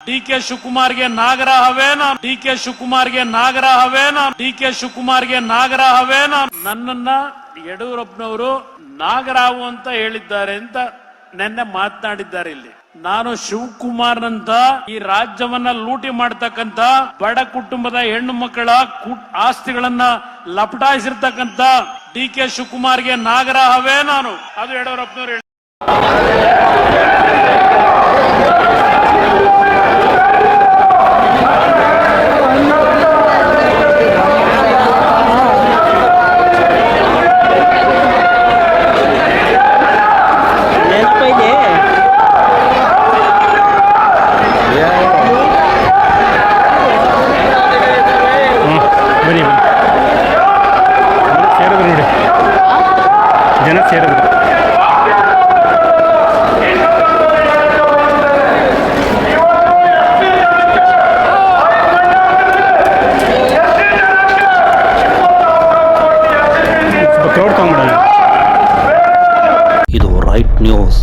D K ಶಿವಕುಮಾರ್ಗೆ ನಾಗರಹವೇನ D K ಶಿವಕುಮಾರ್ಗೆ ನಾಗರಹವೇನ ಡಿ ಕೆ ಶಿವಕುಮಾರ್ಗೆ ನಾಗರಹವೇನ ನನ್ನನ್ನ ಯಡಿಯೂರಪ್ಪನವರು ನಾಗರಾವು ಅಂತ ಹೇಳಿದ್ದಾರೆ ಅಂತ ನೆನ್ನೆ ಮಾತನಾಡಿದ್ದಾರೆ ಇಲ್ಲಿ. ನಾನು ಶಿವಕುಮಾರ್ನಂತ ಈ ರಾಜ್ಯವನ್ನ ಲೂಟಿ ಮಾಡ್ತಕ್ಕಂತ ಬಡ ಕುಟುಂಬದ ಹೆಣ್ಣು ಮಕ್ಕಳ ಆಸ್ತಿಗಳನ್ನ ಲಪಟಾಯಿಸಿರ್ತಕ್ಕಂತ ಡಿ ಕೆ ಶಿವಕುಮಾರ್ಗೆ ನಾಗರಹವೇ ನಾನು. ಅದು ಯಡಿಯೂರಪ್ಪನವರು ಜನ ಸೇರಿದ್ರು ಸ್ವಲ್ಪ ಕ್ರೌಡ್ ತಗೊಂಬಿಡೋಣ ಇದು ರೈಟ್ ನ್ಯೂಸ್